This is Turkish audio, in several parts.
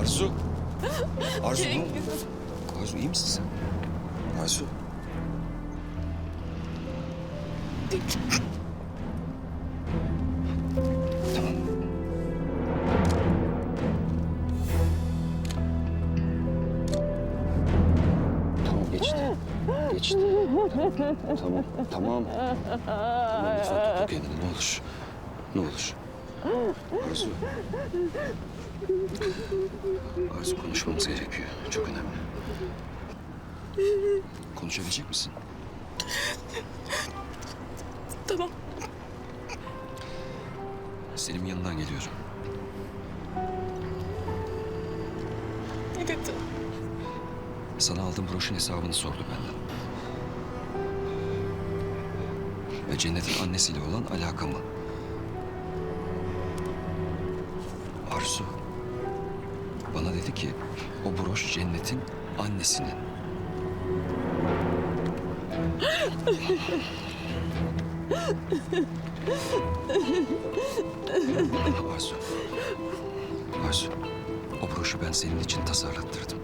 Arzu. Arzu ne. Arzu iyi misin sen? Arzu. Geçti. Tamam. Tamam. Tamam lütfen topla kendini ne olur. Ne olur. Arzu. Arzu konuşmamız gerekiyor. Çok önemli. Konuşabilecek misin? Tamam. Selim yanından geliyorum. Ne dedi? Sana aldığım broşun hesabını sordu benden. Ve Cennet'in annesiyle olan alakamı. Arzu. Bana dedi ki o broş Cennet'in annesinin. Arzu. Arzu. O broşu ben senin için tasarlattırdım.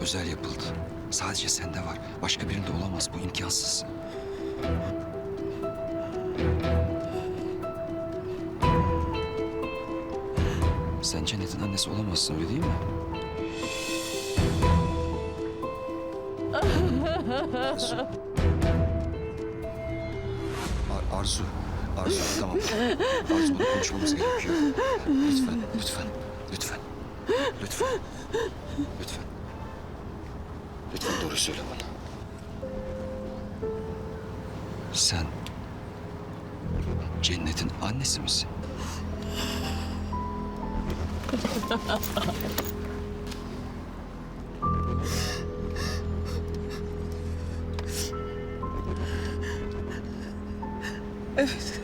Özel yapıldı. Sadece sende var. Başka birinde olamaz. Bu imkansız. Sen Cennet'in annesi olamazsın öyle değil mi? Arzu. Ar- Arzu. Arzu tamam. Arzu bunu konuşmamız gerekiyor. Lütfen, lütfen, lütfen. Lütfen. Lütfen. Lütfen doğru söyle bana. Sen Cennet'in annesi misin? Evet.